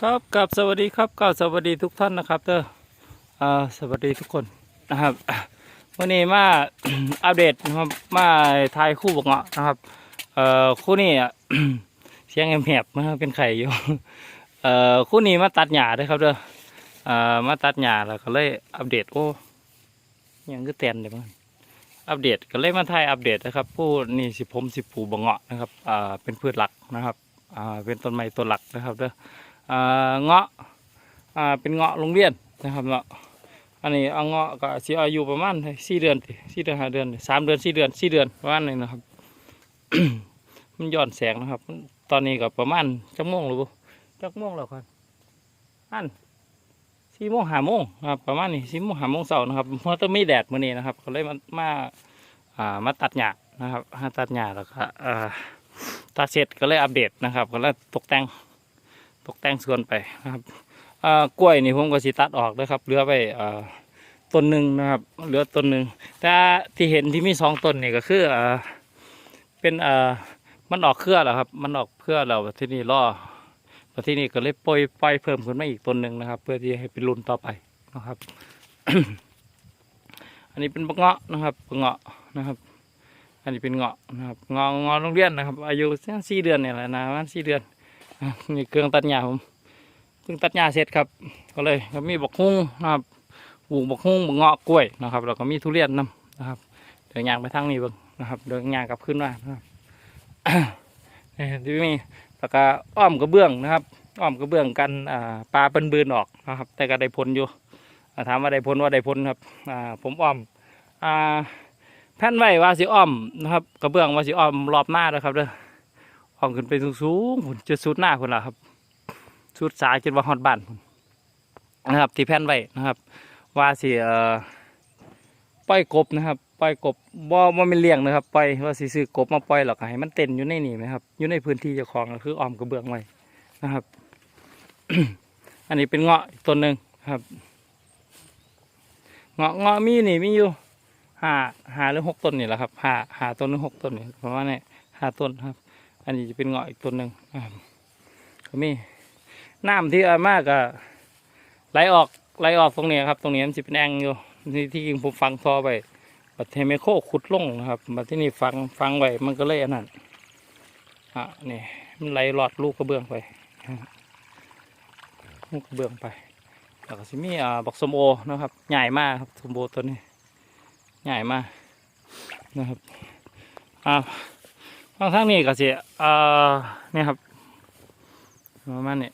ครับกับสวัสดีครับกับสวัสดีทุกท่านนะครับเด้ออ่าสวัสดีทุกคนนะครับวันนี้มาอัปเดตนะครับมาทายคู่บกเงาะนะครับเอ่อคู่นี้เสียงแหบๆมันเป็นไข่อยู่เอ่อคู่นี้มาตัดหญ้าด้วยครับเด้ออ่ามาตัดหญ้าแล้วก็เลยอัปเดตโอ้ยังก็เตียนเลยมั้งอัปเดตก็เลยมาทายอัปเดตนะครับผู้นี่สิผมสิปลูบกเงาะนะครับอ่าเป็นพืชหลักนะครับอ่าเป็นต้นไม้ต้นหลักนะครับเด้ออ่า เงาะเป็นเงาะโรงเรียนนะครับเนาะอันนี้เอาเงาะก็สิอายุประมาณสี่เดือนสี่เดือนห้าเดือนสามเดือนสี่เดือนสี่เดือนประมาณนี้นะครับ มันย้อนแสงนะครับ ตอนนี้ก็ประมาณจักโมงหรือบ่จักโมงแล้วครับอันสี่โมงห้าโมงนะครับประมาณนี้สี่โมงห้าโมงเสาร์นะครับเพราะต้องมีแดดมื้อนี้นะครับ ก็เลยมามาอ่ามาตัดหญ้านะครับมาตัดหญ้าแล้วก็อ่าตัดเสร็จก็เลยอัปเดตนะครับ ก็เลยตกแต่ง ตกแต่งสวนไปนะครับกล้วยนี่ผมก็สิตัดออกนะครับเหลือไปอต้นหนึ่งนะครับเหลือต้นหนึ่งแต่ที่เห็นที่มีสองต้นนี่ก็คือเป็นมันออกเครือแล้วครับ มันออกเครือแล้วที่นี่ล่อที่นี่ก็เลยปล่อยปล่อยเพิ่มขึ้นมาอีกต้นหนึ่งนะครับ เพื่อที่ให้เป็นรุ่นต่อไปนะครับ อันนี้เป็นบะเงาะนะครับบะเงาะนะครับ อันนี้เป็นเงาะนะครับเงาะเงาะโรงเรียนนะครับ อายุสี่เดือนเนี่ยแหละนะประมาณสี่เดือน นี่เครื่องตัดหญ้าผมเพิ่งตัดหญ้าเสร็จครับ ก็เลยก็มีบักฮุ้งนะครับปลูกบักฮุ้งบักเงาะกล้วยนะครับแล้วก็มีทุเรียนนํนะครับเดี๋ยวยางไปทางนี้บิ่งนะครับเดี๋ยวยางกลับขึ้นมานะครับนี่ที่มีแล้วก็อ้อมกระเบื้องนะครับ อ้อมกระเบื้องกันปลาเป็นบืนออกนะครับ แต่ก็ได้ผลอยู่ถามว่าได้ผลว่าได้ผลครับผมอ้อมอแผ่นไว้ว่าสิอ้อมนะครับ กระเบื้องว่าสิอ้อมรอบหน้าแล้วครับเด้อ ห้องขึ้นไปสูงๆพุ่นจะสุดหน้าพุ่นละครับสุดสายจนว่าฮอดบ้านพุ่นะครับ ที่แผ่นไว้นะครับ ว่าสิเอ่อปล่อยกบนะครับ ปล่อยกบบ่บ่เป็นเลี้ยงนะครับ ปล่อยว่าสิซื้อกบมาปล่อยหรอกให้มันเต้นอยู่ในนี่นะครับ อยู่ในพื้นที่เจ้าของก็คืออ้อมกระเบื้องไว้นะครับ อันนี้เป็นเงาะต้นหนึ่งครับ เงาะเงาะมีนี่มีอยู่ห้าห้าหรือหกต้นนี่แหละครับห้าห้าต้นหรือหกต้นนี่ประมาณนี้ห้าต้นครับ อันนี้จะเป็นเงาะอีกต้นหนึ่งก็มีน้ำที่อามากก็ไหลออกไหลออกตรงนี้ครับ ตรงนี้มันจะเป็นแองอยู่ที่ที่จริงผมฟังทอไปบัดเทเมโคขุดลงนะครับบัดที่นี่ฟังฟังไว้มันก็เลยอันนั้นอะนี่มันไหลหลอดลูกกระเบื้องไปลูกกระเบื้องไปแล้วก็สิมีอ่าบักสมโอนะครับใหญ่มากครับสมโอตัวนี้ใหญ่มากนะครับอ่า บางครั้งนี่ก็สิเอ่อเนี่ยครับประมาณนี้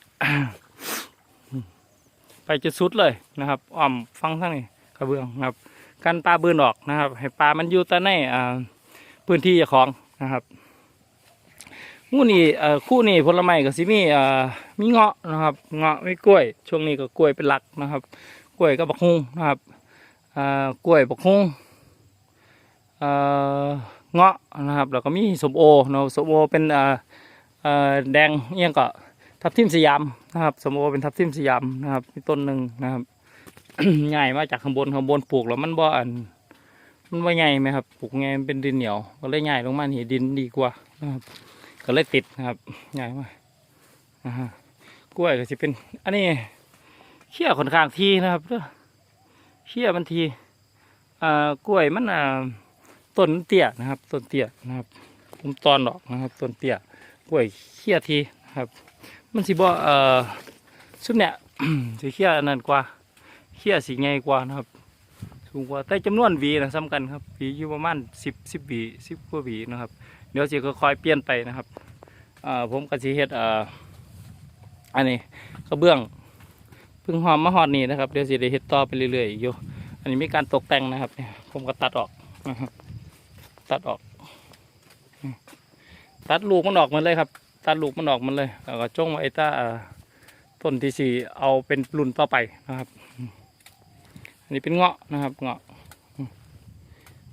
ไปจะสุดเลยนะครับอ้อมฟังทั้งนี้กระเบื้องนะครับ กันปลาบืนออกนะครับ ให้ปลามันอยู่แต่ในอ่าพื้นที่เจ้าของนะครับงูนี่คู่นี่ผลไม้ก็สิมีเอ่อมีเงาะนะครับ เงาะไมีกล้วย ช่วงนี้ก็กล้วยเป็นหลักนะครับ กล้วยกับบักฮุงนะครับอ่ากล้วยบักฮุง เงาะนะครับแล้วก็มีสมโอเนาะสมโอเป็นเอ่เอ่อแดงเอียงก็ทับทิมสยามนะครับสมโอเป็นทับทิมสยามนะครับมีต้นหนึ่งนะครับใหญ่มาจากข้างบนข้างบนปลูกแล้วมันบ่อันมันว่าใหญ่ไหมครับปลูกไงมันเป็นดินเหนียวก็เลยใหญ่ลงมานี่ดินดีกว่านะครับก็เลยติดนะครับใหญ่มากนะฮะกล้วยก็จะเป็น อันนี้เขี้ยค่อนข้างทีนะครับเด้อเขี้ยมันทีอ่ากล้วยมันอ่า ต้นเตี้ยนะครับ ต้นเตี้ยนะครับผมตอนดอกนะครับ ต้นเตี้ยกล้วยเขี้ยทีนะครับ มันสิบ่เอ่อซุมเนี่ยสิเขี้ยนั่นกว่าเขี้ยสีใหญ่กว่านะครับสูงกว่าแต่จำนวนวีนะสำคัญครับวีอยู่ประมาณสิบสิบวีสิบกว่าวีนะครับ เดี๋ยวสิค่อยๆเปลี่ยนไปนะครับอ่าผมก็สิเฮ็ดเอ่ออันนี้กระเบื้องเพึ่งหอมมาหอดนี่นะครับเดี๋ยวสิได้เฮ็ดต่อไปเรื่อยๆอยู่อันนี้มีการตกแต่งนะครับ ผมก็ตัดออกนะครับ ตัดออก ตัดลูกมันออกมันเลยครับ ตัดลูกมันออกมันเลย แล้วก็จ้งไว้ต้าต้นที่สี่เอาเป็นรุ่นต่อไปนะครับ อันนี้เป็นเงาะนะครับ เงาะ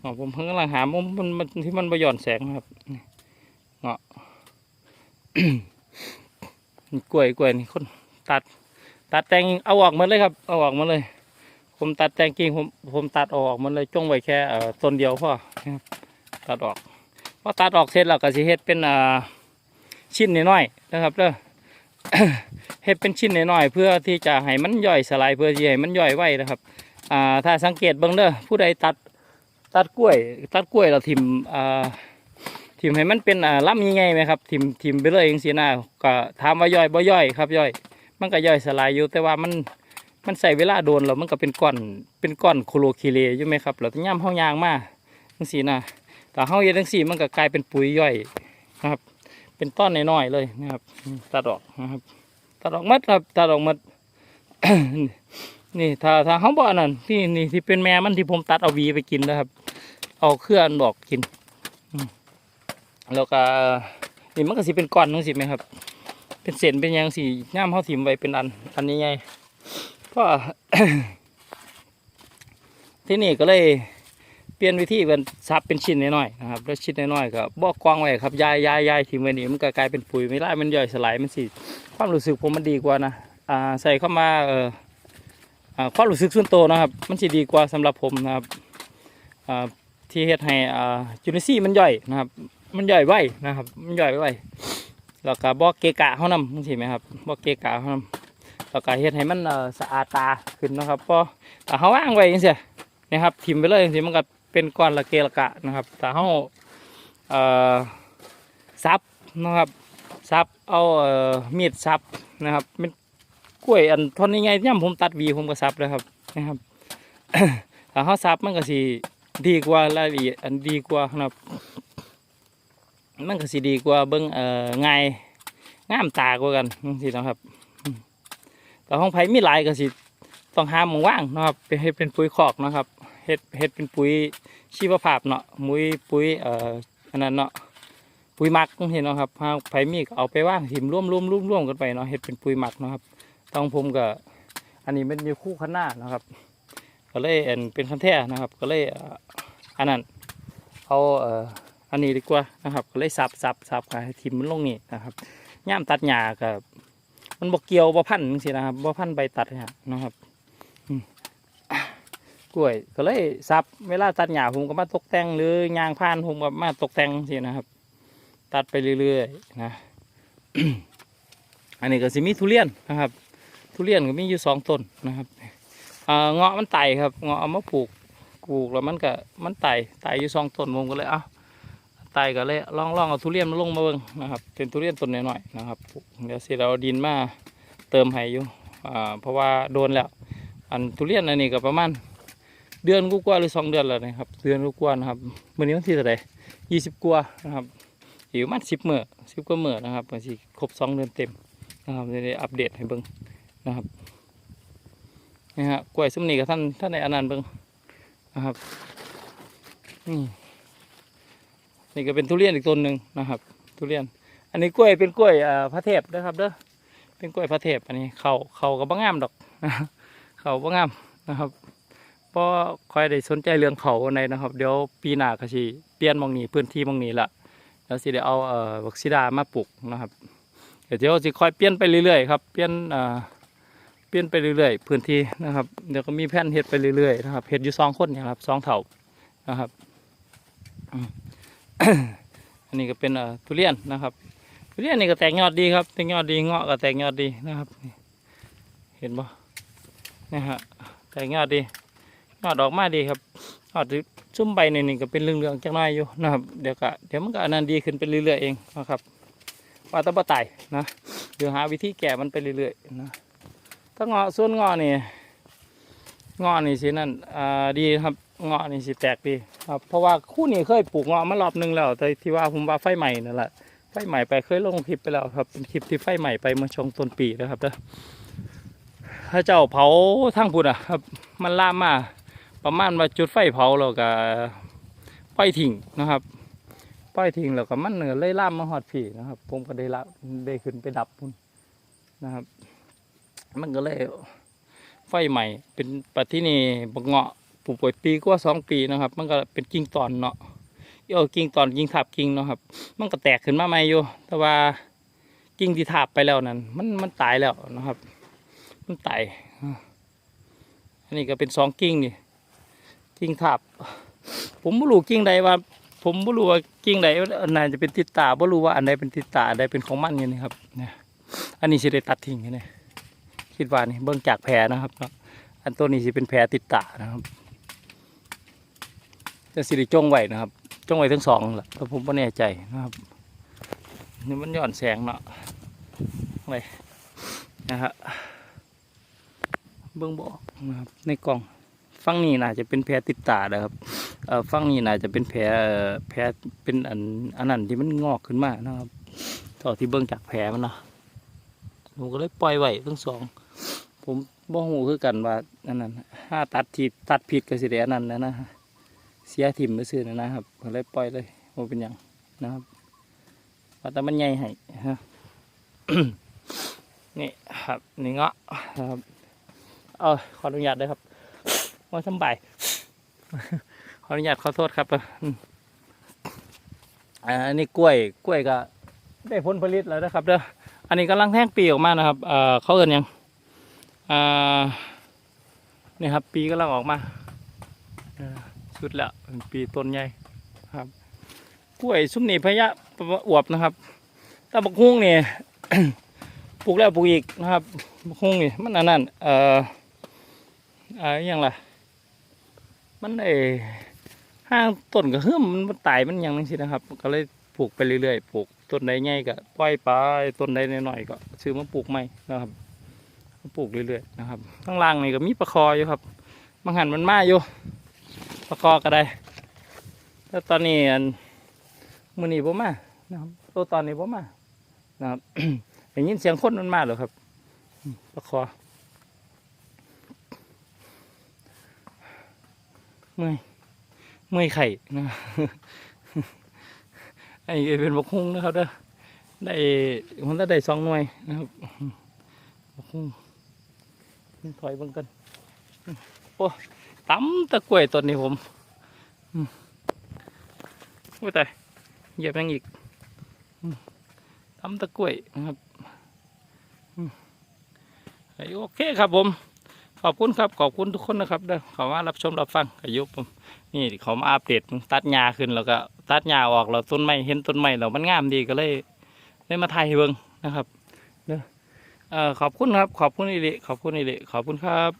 เงาะผมเพิ่งกำลังหามุมมันมันที่มันประย่อนแสงนะครับ เงาะนี่กล้วยกล้วยนี่คนตัด ตัดแตงเอาออกมาเลยครับ เอาออกมาเลย ผมตัดแตงกิ่งผมผมตัดออกมันเลยจ้งไว้แค่ต้นเดียวพอ ตัดออกพอตัดออกเสร็จแล้วก็สิเฮ็ดเป็นอ่าชิ้นน้อยๆนะครับเด้อเฮ็ดเป็นชิ้นน้อยๆเพื่อที่จะให้มันย่อยสลายเพื่อที่ให้มันย่อยไว้นะครับอ่าถ้าสังเกตเบิ่งเด้อผู้ใดตัดตัดกล้วย ตัดกล้วยเราทิมอ่าทิมให้มันเป็นอ่าล่ำยังไงไหมครับทิมทิมไปเลยเองสีหน้าก็ถามว่าย่อยบ่ย่อยครับย่อย มันก็ย่อยสลายอยู่แต่ว่ามันมันใส่เวลาโดนแล้วมันก็เป็นก้อนเป็นก้อนโคโลคิเลอยู่ไหมครับแล้วย่ำเฮายางมาจังสีนะ แต่เฮาเฮ็ดจังสี่มันก็กลายเป็นปุ๋ยย่อยนะครับ เป็นต้นน้อยๆเลยนะครับตัดออกนะครับตัดออกมัดครับตัดออกมัดนี่ถ้าถ้าเขาบอนั่นนี่นี่ที่เป็นแม่มันที่ผมตัดเอาวีไปกินนะครับ เอาเครืออันดอกกินแล้วก็นี่มันก็สิเป็นก้อนนึงสิไหมครับ เป็นเศษเป็นยังสีย่ามเขาถิ่มไว้เป็นอัน อันนี้ไงก็ที่นี่ก็เลย ปลี่ยนวิธีเป็นซับเป็นชิ้นน้อยๆนะครับแล้วชิ้นน้อยๆก็บอกกว้างไว้ครับยายยายยายถิ่มไว้นี่มันก็กลายเป็นปุ๋ยไม่ได้มันย่อยสลายมันสิความรู้สึกผมมันดีกว่านะอ่าใส่เข้ามาเอออ่าความรู้สึกส่วนตัวนะครับ มันสิดีกว่าสำหรับผมนะครับอ่าที่เฮ็ดให้อ่าจุลินทรีย์มันย่อยนะครับ มันย่อยไวนะครับ มันย่อยไวแล้วก็บ่เกะกะเฮานำจังซี่ไหมครับบ่เกะกะเฮานำแล้วก็เฮ็ดให้มันเอ่อสะอาดตาขึ้นนะครับพอเฮาว่างไว้จังซี่นะครับทิ่มไปเลยจังซี่มันก็ เป็นก้อนละเกะละกะนะครับถ้าเฮาเอ่อซับนะครับซับเอาเอ่อมีดซับนะครับเป็นกล้วยอันท่อนนี้ไงย่ำผมตัดวีผมก็ซับเลยครับนะครับถ้าเขาซับมันก็สิดีกว่ารายละเอียดอันดีกว่านะครับมันก็สิดีกว่าเบิ้งเอ่อง่ายงามตากว่ากันสินะครับแต่ห้องไผ่มีหลายก็สิต้องหาหมองว่างนะครับไปให้เป็นปุ๋ยคอกนะครับ เฮ็ดเฮ็ดเป็นปุ๋ยชีวภาพเนาะมุ้ยปุ๋ยเอ่ออันนั้นเนาะปุ๋ยหมักเห็นเนาะครับหาไผ่มีก็เอาไปว่างหิมร่วมร่วมร่วมร่วมกันไปเนาะเฮ็ดเป็นปุ๋ยหมักเนาะครับทางผมก็อันนี้มันอยู่คู่ข้างหน้านะครับ ก็เลยเอ็นเป็นคันแท้นะครับ ก็เลยอันนั้นเอาเอ่ออันนี้ดีกว่านะครับก็เลยสับสับสับให้ทิมมันลงนี่นะครับย่ามตัดหญ้ากับมันบกเกี่ยวบ่พันสินะครับบ่พันใบตัดเนี่ยนะครับ กล้วย ก็เลยสับเวลาตัดหญ้าผมก็มาตกแต่งหรือยางพานผมก็มาตกแต่งสินะครับ ตัดไปเรื่อยๆนะอันนี้ก็สิมีทุเรียนนะครับ ทุเรียนก็มีอยู่สองต้นนะครับอ่าเงาะมันไต่ครับเงาะเอามาปลูกปลูกแล้วมันก็มันไต่ไต่อยู่สองต้นผมก็เลยเอาไต่ก็เลยลองลองเอาทุเรียนมาลงมาเบิ่งนะครับ เป็นทุเรียนต้นน้อยๆนะครับเดี๋ยวสิเราเอาดินมาเติมให้อยู่อ่าเพราะว่าโดนแล้ว อันทุเรียนอันนี้ก็ประมาณ เดือนกว่าหรือสองเดือนแล้วนะครับ เดือนกว่านะครับมื่อนี้วันที่เท่าไหร่ยี่สิบกว่านะครับอยู่มาณสิบเมื่อสิบกว่าเมื่อนะครับก็สิครบสองเดือนเต็มนะครับจะได้อัปเดตให้เบิ่งนะครับนี่ฮะกล้วยซุ้มนี่กับท่านท่านในอนันต์เบิ่งนะครับนี่นี่ก็เป็นทุเรียนอีกต้นหนึ่งนะครับ ทุเรียน อันนี้กล้วยเป็นกล้วยอ่าพระเทพนะครับเด้อเป็นกล้วยพระเทพอันนี้เขาเขาก็บ่งามดอกเขาบ่งามนะครับ เพราะคอยได้สนใจเรื่องเขาในนะครับ เดี๋ยวปีหน้าก็สิเปลี่ยนมองนี้พื้นที่มองนี้ละแล้วสิได้เอาเอ่อวักซิดามาปลูกนะครับเดี๋ยวเดี๋ยวจะคอยเปลี่ยนไปเรื่อยๆครับเปลี่ยนเอ่าเปลี่ยนไปเรื่อยๆพื้นที่นะครับเดี๋ยวก็มีแผนเฮ็ดไปเรื่อยๆนะครับเฮ็ดอยู่สองคนนี่ยครับสองเถานะครับอันนี้ก็เป็นอ่าทุเรียนนะครับทุเรียนนี่ก็แตกยอดดีครับแตกยอดดีเงาะก็แตกยอดดีนะครับ เห็นบ่นี่ฮะแตกยอดดี ยอดออกมาดีครับยอดซุ้มใบหนี่นี่ก็เป็นเรื่องๆจักหน่อยอยู่นะครับเดี๋ยวก็เดี๋ยวมันก็อันนั้นดีขึ้นไปเรื่อยๆเองนะครับว่าตะบะไตนะเดี๋ยวหาวิธีแก้มันไปเรื่อยๆนะถ้าเงาะส่วนเงาะนี่เงาะนี่สินั่นอ่าดีครับเงาะนี่สิแตกดีครับเพราะว่าคู่นี้เคยปลูกเงาะมารอบหนึงแล้ว แต่ที่ว่าผมว่าไฟใหม่นั่นแหละไฟใหม่ไปเคยลงคลิปไปแล้วครับเป็นคลิปที่ไฟใหม่ไปเมื่อช่วงต้นปีนะครับเด้อถ้าเจ้าเผาทั้งพุ่นอะครับ มันล่ามมา ประมาณว่าจุดไฟเผาแล้วก็ไฟทิ้งนะครับปล่อยทิ้งแล้วก็มันเหนือเลยล่ามมาหอดผีนะครับ ผมก็ได้รับได้ขึ้นไปดับพุ่นนะครับ มันก็เลยไฟใหม่เป็นปัจที่นี่บกเงาะปลูกป่วยปีกว่าสองปีนะครับ มันก็เป็นกิ่งตอนเนาะเออกิ่งตอนกิ่งทับกิ่งเนาะครับ มันก็แตกขึ้นมาใหม่อยู่ แต่ว่ากิ่งที่ทับไปแล้วนั้น มันมันตายแล้วนะครับ มันตายอันนี้ก็เป็นสองกิ่งนี่ กิ่งทับผมไม่รู้กิ่งใดว่า ผมไม่รู้ว่ากิ่งใดอันไหนจะเป็นติดตาไม่รู้ว่าอันใดเป็นติดตาอันใดเป็นของมันอย่างนี้ครับเนี่ยอันนี้สิได้ตัดทิ้งแน่คิดว่านี่เบิ่งจากแผลนะครับเนาะอันตัวนี้สิเป็นแผลติดตานะครับจะสิได้จงไหวนะครับจ้องไหวทั้งสองแหละแต่ผมไม่แน่ใจนะครับนี่มันย้อนแสงเนาะอะไรนะฮะเบิ่งบอกนะครับในกล่อง ฟังนี้น่าจะเป็นแผลติดตานะครับเอ่อฟังนี้น่าจะเป็นแผลแผลเป็นอันอันนั้นที่มันงอกขึ้นมานะครับต่อที่เบิ่งจากแผลมันเนาะผมก็เลยปล่อยไว้ทั้งสอง ผมบ่ฮู้คือกันว่าอันนั้นถ้าตัดทีตัดผิดก็สิได้อันนั้นนะนะเสียถิ่มไปซื้อนะนะครับก็เลยปล่อยเลยบ่เป็นหยังนะครับว่าแต่มันใหญ่ให้ฮะนี่ครับนี่เงาะนะครับ เออขออนุญาตด้วยครับ ว่าสำบายขออนุญาตขอโทษครับอันนี้กล้วยกล้วยก็ได้ผลผลิตแล้วนะครับเด้ออันนี้กำลังแท่งปีออกมานะครับเอ่อเขาเอินยังอ่านี่ครับ ปีกำลังออกมาสุดล้วเป็นปีต้นใหญ่ครับ กล้วยซุ้มนี่พยะอวบนะครับแต่บักฮุ้งนี่ปลูกแล้วปลูกอีกนะครับบักฮุ้งนี่มันอันนั้นเอ่ออ่ออหยังล่ะ มันไอห้างต้นก็เฮื่มมันตายมันยังนั่นสินะครับ ก็เลยปลูกไปเรื่อยๆปลูกต้นใดใหญ่ก็ปล่อยไปต้นใดหน้อยๆก็ซื้อมาปลูกใหม่นะครับปลูกเรื่อยๆนะครับข้างล่างนี่ก็มีปลาคออยู่ครับบางหันมันมาอยู่ปลาคอก็ได้แต่ตอนนี้อันมือนีบ่มานะครับตัวตอนนี้บ่มานะครับได้ยินเสียงคนมันมาเหรอครับปลาคอ เมื่อยเมื่อยไข่นะไอ้เป็นบกฮุ้งนะครับเด้อได้มันได้สองหน่วยนะครับบกฮุ้งถอยบิ่งกันโอ้ตำตะกล้วยต้นนี้ผมอืมโอ้ยตายเหยียบยังอีกอืมตะกล้วยนะครับไอโอเคครับผม ขอบคุณครับขอบคุณทุกคนนะครับเด้อเขามารับชมรับฟังอายุผมนี่เขามาอัปเดตตัดหญ้าขึ้นแล้วก็ตัดหญ้าออกแล้วต้นไม้เห็นต้นไม้แล้วมันงามดีก็เลยเลยมาถ่ายให้เบิ่งนะครับเด้อขอบคุณครับ ขอบคุณอิ๋ดขอบคุณอิ๋ดขอบคุณครับ